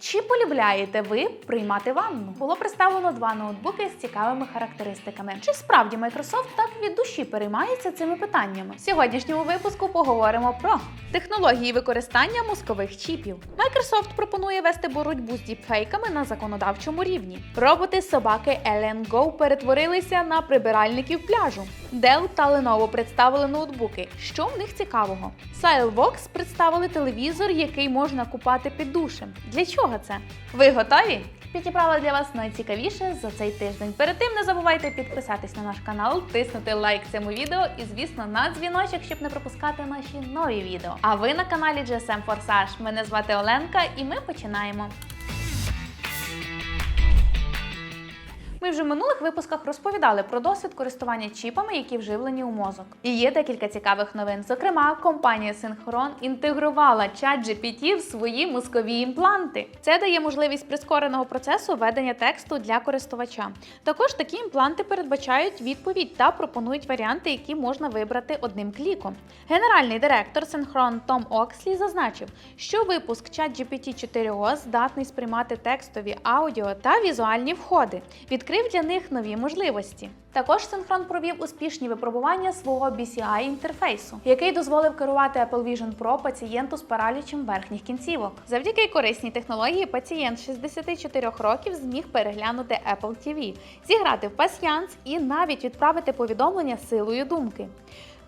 Чи полюбляєте ви приймати ванну? Було представлено два ноутбуки з цікавими характеристиками. Чи справді Microsoft так від душі переймається цими питаннями? В сьогоднішньому випуску поговоримо про технології використання мозкових чіпів. Microsoft пропонує вести боротьбу з діпфейками на законодавчому рівні. Роботи собаки Alien Go перетворилися на прибиральників пляжу. Dell та Lenovo представили ноутбуки. Що в них цікавого? Silvox представили телевізор, який можна купати під душем. Для чого це? Ви готові? Підібрала для вас найцікавіше за цей тиждень. Перед тим не забувайте підписатись на наш канал, тиснути лайк цьому відео і, звісно, на дзвіночок, щоб не пропускати наші нові відео. А ви на каналі GSM Forsage. Мене звати Оленка, і ми починаємо. Ми вже в минулих випусках розповідали про досвід користування чіпами, які вживлені у мозок. І є декілька цікавих новин. Зокрема, компанія Synchron інтегрувала чат GPT в свої мозкові імпланти. Це дає можливість прискореного процесу ведення тексту для користувача. Також такі імпланти передбачають відповідь та пропонують варіанти, які можна вибрати одним кліком. Генеральний директор Synchron Том Окслі зазначив, що випуск чат GPT 4o здатний сприймати текстові аудіо та візуальні входи. Відкрив для них нові можливості. Також Synchron провів успішні випробування свого BCI інтерфейсу, який дозволив керувати Apple Vision Pro пацієнту з паралічем верхніх кінцівок. Завдяки корисній технології пацієнт 64 років зміг переглянути Apple TV, зіграти в пасьянс і навіть відправити повідомлення силою думки.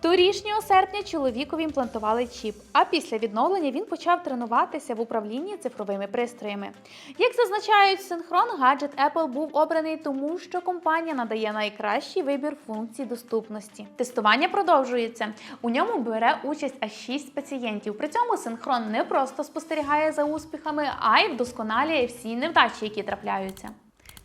Торішнього серпня чоловікові імплантували чіп, а після відновлення він почав тренуватися в управлінні цифровими пристроями. Як зазначають синхрон, гаджет Apple був обраний тому, що компанія надає найкращий вибір функцій доступності. Тестування продовжується. У ньому бере участь аж 6 пацієнтів. При цьому синхрон не просто спостерігає за успіхами, а й вдосконалює всі невдачі, які трапляються.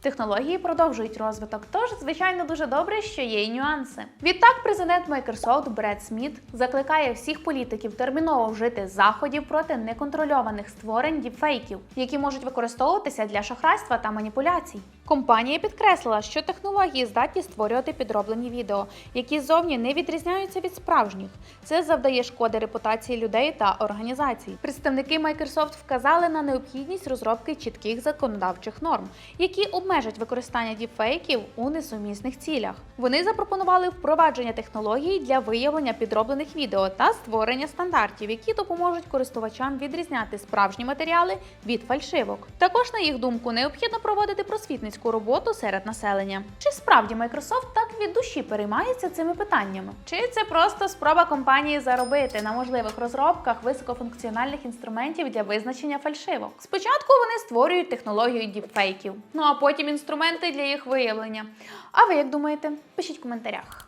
Технології продовжують розвиток, тож, звичайно, дуже добре, що є й нюанси. Відтак, президент Microsoft Бред Сміт закликає всіх політиків терміново вжити заходів проти неконтрольованих створень діпфейків, які можуть використовуватися для шахрайства та маніпуляцій. Компанія підкреслила, що технології здатні створювати підроблені відео, які зовні не відрізняються від справжніх. Це завдає шкоди репутації людей та організацій. Представники Microsoft вказали на необхідність розробки чітких законодавчих норм, які обмежать використання діпфейків у несумісних цілях. Вони запропонували впровадження технологій для виявлення підроблених відео та створення стандартів, які допоможуть користувачам відрізняти справжні матеріали від фальшивок. Також, на їх думку, необхідно проводити просвітницьку роботу серед населення. Чи справді Microsoft так від душі переймається цими питаннями? Чи це просто спроба компанії заробити на можливих розробках високофункціональних інструментів для визначення фальшивок? Спочатку вони створюють технологію діпфейків, ну а потім інструменти для їх виявлення. А ви як думаєте? Пишіть в коментарях.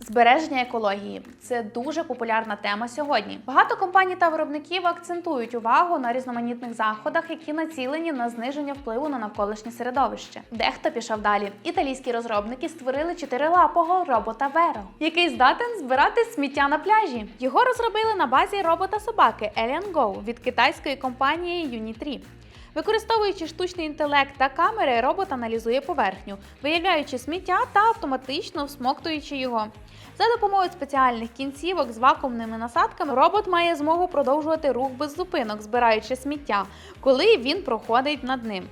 Збереження екології це дуже популярна тема сьогодні. Багато компаній та виробників акцентують увагу на різноманітних заходах, які націлені на зниження впливу на навколишнє середовище. Дехто пішов далі. Італійські розробники створили чотирилапого робота Веро, який здатен збирати сміття на пляжі. Його розробили на базі робота собаки Alien Go від китайської компанії Unitree. Використовуючи штучний інтелект та камери, робот аналізує поверхню, виявляючи сміття та автоматично всмоктуючи його. За допомогою спеціальних кінцівок з вакуумними насадками робот має змогу продовжувати рух без зупинок, збираючи сміття, коли він проходить над ним.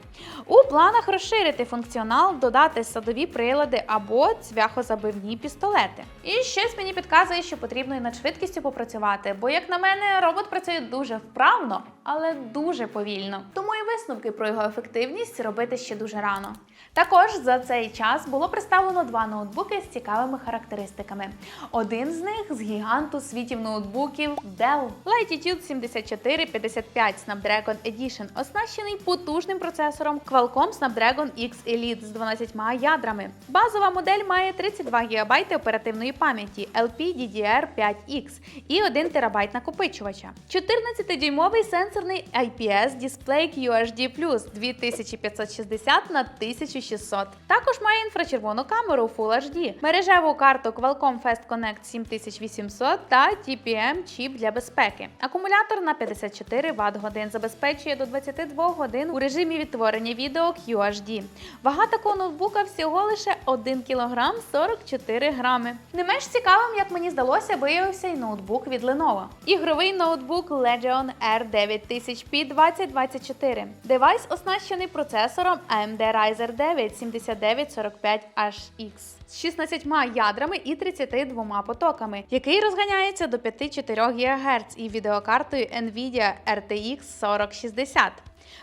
У планах розширити функціонал, додати садові прилади або цвяхозабивні пістолети. І щось мені підказує, що потрібно і над швидкістю попрацювати, бо, як на мене, робот працює дуже вправно, але дуже повільно. Тому і висновки про його ефективність робити ще дуже рано. Також за цей час було представлено два ноутбуки з цікавими характеристиками. Один з них з гіганту світів ноутбуків Dell Latitude 7455 Snapdragon Edition, оснащений потужним процесором Qualcomm Snapdragon X Elite з 12 ядрами. Базова модель має 32 ГБ оперативної пам'яті LPDDR5X і 1 ТБ накопичувача. 14-дюймовий сенсорний IPS дисплей QHD+, 2560 на 1600. Також має інфрачервону камеру Full HD, мережеву карту Qualcomm Fast Connect 7800 та TPM чіп для безпеки. Акумулятор на 54 Вт годин забезпечує до 22 годин у режимі відтворення відео QHD. Вага такого ноутбука всього лише 1 кг 44 грами. Не менш цікавим, як мені здалося, виявився і ноутбук від Lenovo. Ігровий ноутбук Legion R9000 9000P2024. Девайс оснащений процесором AMD Ryzen 9 7945HX з 16 ядрами і 32 потоками, який розганяється до 5-4 ГГц і відеокартою Nvidia RTX 4060.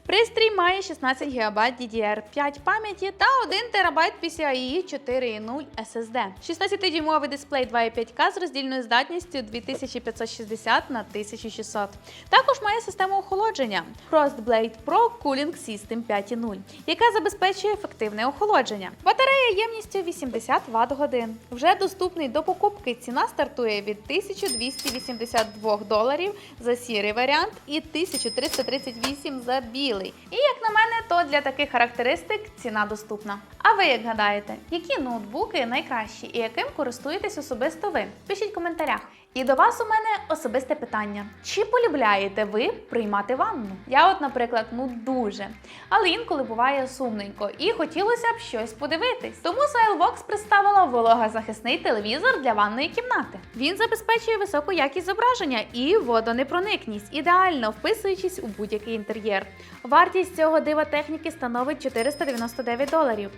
Пристрій має 16 ГБ DDR5 пам'яті та 1 ТБ PCIe 4.0 SSD. 16-дюймовий дисплей 2.5К з роздільною здатністю 2560 на 1600. Також має систему охолодження Frostblade Pro Cooling System 5.0, яка забезпечує ефективне охолодження. Батарея ємністю 80 Вт годин. Вже доступний до покупки. Ціна стартує від 1282 доларів за сірий варіант і 1338 за білий. І як на мене, то для таких характеристик ціна доступна. А ви як гадаєте, які ноутбуки найкращі і яким користуєтесь особисто ви? Пишіть в коментарях. І до вас у мене особисте питання: чи полюбляєте ви приймати ванну? Я, от, наприклад, ну дуже. Але інколи буває сумненько, і хотілося б щось подивитись. Тому Soilbox представила вологозахисний телевізор для ванної кімнати. Він забезпечує високу якість зображення і водонепроникність, ідеально вписуючись у будь-який інтер'єр. Вартість цього дива техніки становить 499 доларів.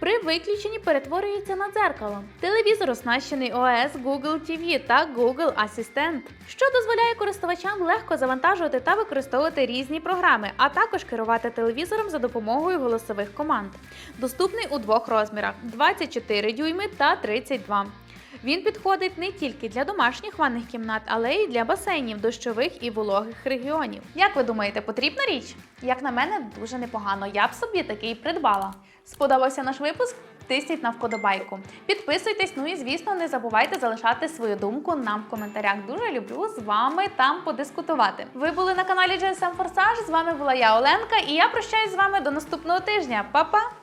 При виключенні перетворюється на дзеркало. Телевізор оснащений ОС Google TV та Google Assistant, що дозволяє користувачам легко завантажувати та використовувати різні програми, а також керувати телевізором за допомогою голосових команд. Доступний у двох розмірах: 24 дюйми та 32. Він підходить не тільки для домашніх ванних кімнат, але й для басейнів, дощових і вологих регіонів. Як ви думаєте, потрібна річ? Як на мене, дуже непогано. Я б собі такий придбала. Сподобався наш випуск? Тисніть на вподобайку. Підписуйтесь, ну і звісно, не забувайте залишати свою думку нам в коментарях. Дуже люблю з вами там подискутувати. Ви були на каналі GSM Forsage, З вами була я, Оленка, і я прощаюсь з вами до наступного тижня. Па-па!